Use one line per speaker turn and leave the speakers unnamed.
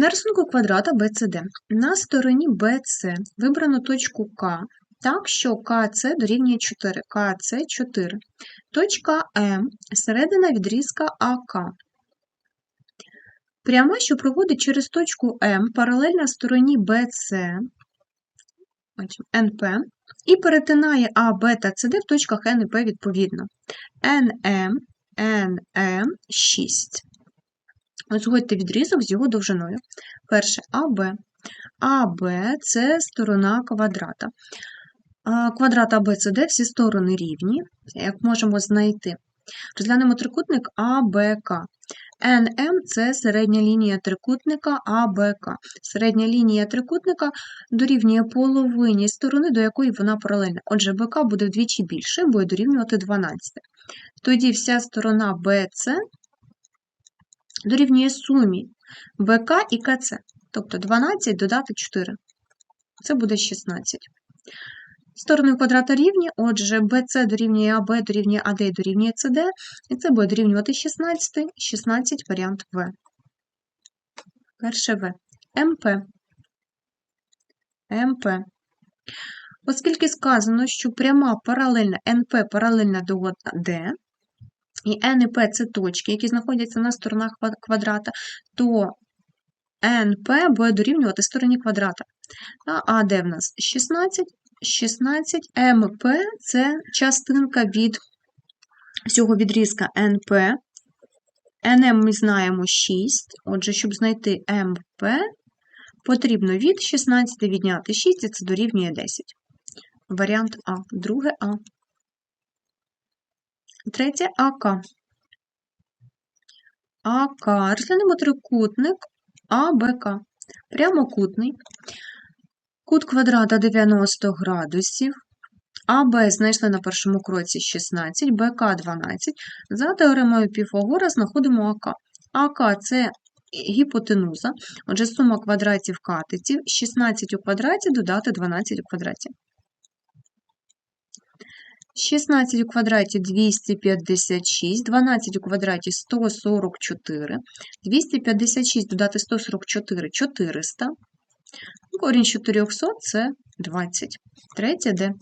На рисунку квадрата BCD на стороні BC вибрано точку К, так що КЦ дорівнює 4, КЦ 4. Точка М середина відрізка АК. Пряма, що проходить через точку М, паралельна стороні BC, НП, і перетинає А, Б та СД в точках Н і П відповідно. НМ, НМ 6. Узгодьте відрізок з його довжиною. Перше АБ. АБ це сторона квадрата. Квадрат АБЦД всі сторони рівні, як можемо знайти. Розглянемо трикутник АБК. НМ це середня лінія трикутника АБК. Середня лінія трикутника дорівнює половині сторони, до якої вона паралельна. Отже, БК буде вдвічі більше, буде дорівнювати 12. Тоді вся сторона BC дорівнює сумі БК і КЦ. Тобто 12 додати 4. Це буде 16. Сторони квадрата рівні, отже, BC дорівнює АБ, дорівнює АД дорівнює СД, і це буде дорівнювати 16, 16 варіант В. Перше В. МП. МП. Оскільки сказано, що пряма паралельна НП паралельна до Д, і N і P – це точки, які знаходяться на сторонах квадрата, то НП буде дорівнювати стороні квадрата. А де в нас 16, 16 МП це частинка від всього відрізка НП. НМ ми знаємо 6. Отже, щоб знайти МП, потрібно від 16 відняти 6, і це дорівнює 10. Варіант А. Друге А. Третє АК. АК. Розглянемо трикутник АБК. Прямокутний. Кут квадрата 90 градусів. АБ знайшли на першому кроці 16, БК 12. За теоремою Піфагора знаходимо АК. АК це гіпотенуза, отже, сума квадратів катетів 16 у квадраті додати 12 у квадраті. 16 у квадраті 256, 12 у квадраті 144, 256 додати 144 400. Корінь 400 це 20. Третє де?